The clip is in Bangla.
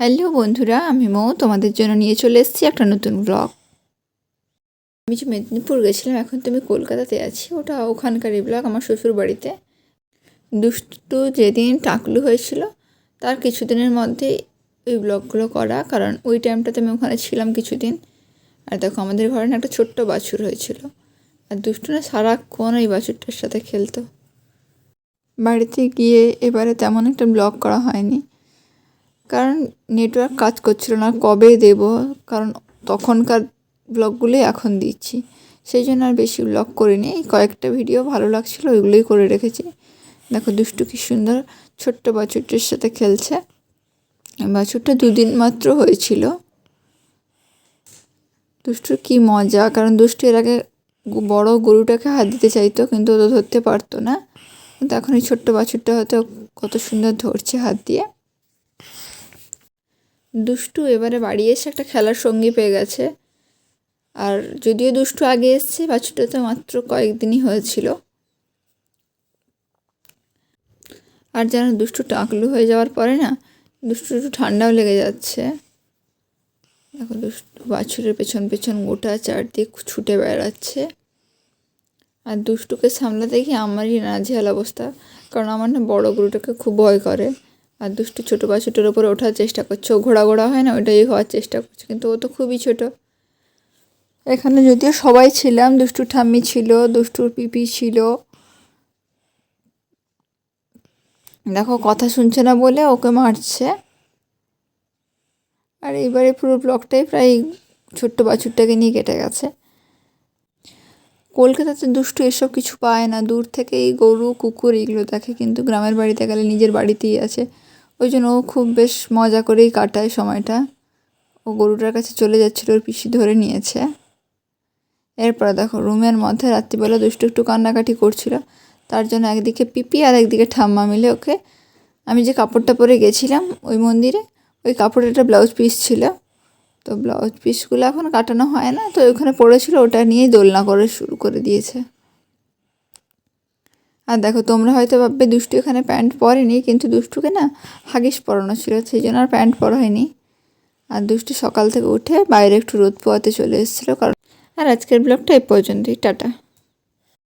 হ্যালো বন্ধুরা, আমি মৌ, তোমাদের জন্য নিয়ে চলে এসেছি একটা নতুন ব্লগ আমি যে মেদিনীপুর গেছিলাম, এখন তুমি কলকাতাতে আছি। ওটা ওখানকারই ব্লগ আমার শ্বশুর বাড়িতে দুষ্টু যেদিন টাকলু হয়েছিল, তার কিছুদিনের মধ্যেই ওই ব্লগগুলো করা, কারণ ওই টাইমটাতে আমি ওখানে ছিলাম কিছুদিন। আর দেখো, আমাদের ঘরে না একটা ছোট্ট বাছুর হয়েছিল। আর দুষ্টু না সারাক্ষণ ওই বাছুরটার সাথে খেলতো। বাড়িতে গিয়ে এবারে তেমন একটা ব্লগ করা হয়নি। কারণ নেটওয়ার্ক কাজ করছিল না, কবে দেব? কারণ তখনকার ব্লগগুলোই এখন দিচ্ছি। সেই জন্য আর বেশি ব্লগ করিনি। এই কয়েকটা ভিডিও ভালো লাগছিল, ওইগুলোই করে রেখেছি। দেখো দুষ্টু কি সুন্দর ছোট্ট বাছুরটির সাথে খেলছে। বাছুরটা দুদিন মাত্র হয়েছিল। দুষ্টুর কি মজা, কারণ দুষ্টু এর আগে বড় গরুটাকে হাত দিতে চাইতো, কিন্তু ও ধরতে পারতো না। কিন্তু এখন এই ছোট্ট বাছুরটা হয়তো কত সুন্দর ধরছে হাত দিয়ে। দুষ্টু এবারে বাড়ি এসে একটা খেলার সঙ্গী পেয়ে গেছে। আর যদিও দুষ্টু আগে এসছে বাছুরটা তো মাত্র কয়েকদিনই হয়েছিল। আর যেন দুষ্টু টাকলু হয়ে যাওয়ার পরে না দুষ্টু একটু ঠান্ডাও লেগে যাচ্ছে। দেখো দুষ্টু বাছুরের পেছন পেছন গোটা চারদিক ছুটে বেড়াচ্ছে। আর দুষ্টুকে সামলাতে গিয়ে আমারই নাজেহাল অবস্থা, কারণ আমার না বড় গরুটাকে খুব ভয় করে। আর দুষ্টু ছোটো বাছুরটার উপরে ওঠার চেষ্টা করছে। ও ঘোড়া ঘোড়া হয় না, ওইটাই হওয়ার চেষ্টা করছে। কিন্তু ও তো খুবই ছোট। এখানে যদিও সবাই ছিলাম, দুষ্টুর ঠাম্মি ছিল, দুষ্টুর পিপি ছিল। দেখো, কথা শুনছে না বলে ওকে মারছে। আর এবারে পুরো ব্লকটাই প্রায় ছোট্ট বাছুরটাকে নিয়ে কেটে গেছে। কলকাতাতে দুষ্টু এসব কিছু পায় না। দূর থেকেই গরু, কুকুর এগুলো দেখে। কিন্তু গ্রামের বাড়িতে গেলে নিজের বাড়িতেই আছে। ওই জন্য ও খুব বেশ মজা করেই কাটায় সময়টা। ও গরুটার কাছে চলে যাচ্ছিল, ওর পিসি ধরে নিয়েছে। এরপরে দেখো, রুমের মধ্যে রাত্রিবেলা দুষ্টু একটু কান্নাকাটি করছিল। তার জন্য একদিকে পিপি আর একদিকে ঠাম্মা মিলে ওকে। আমি যে কাপড়টা পরে গেছিলাম ওই মন্দিরে, ওই কাপড়ের একটা ব্লাউজ পিস ছিল। তো ব্লাউজ পিসগুলো এখন কাটানো হয় না, তো ওখানে পড়েছিল, ওটা নিয়েই দোলনা করে শুরু করে দিয়েছে। আর দেখো, তোমরা হয়তো ভাববে দুষ্টু এখানে প্যান্ট পরেনি, কিন্তু দুষ্টুকে না হাগিস পরানো ছিল, সেই জন্য আর প্যান্ট পরা হয়নি। আর দুষ্টু সকাল থেকে উঠে বাইরে একটু রোদ পোয়াতে চলে এসেছিল, কারণ আর আজকের ব্লগটা এই পর্যন্তই, টাটা।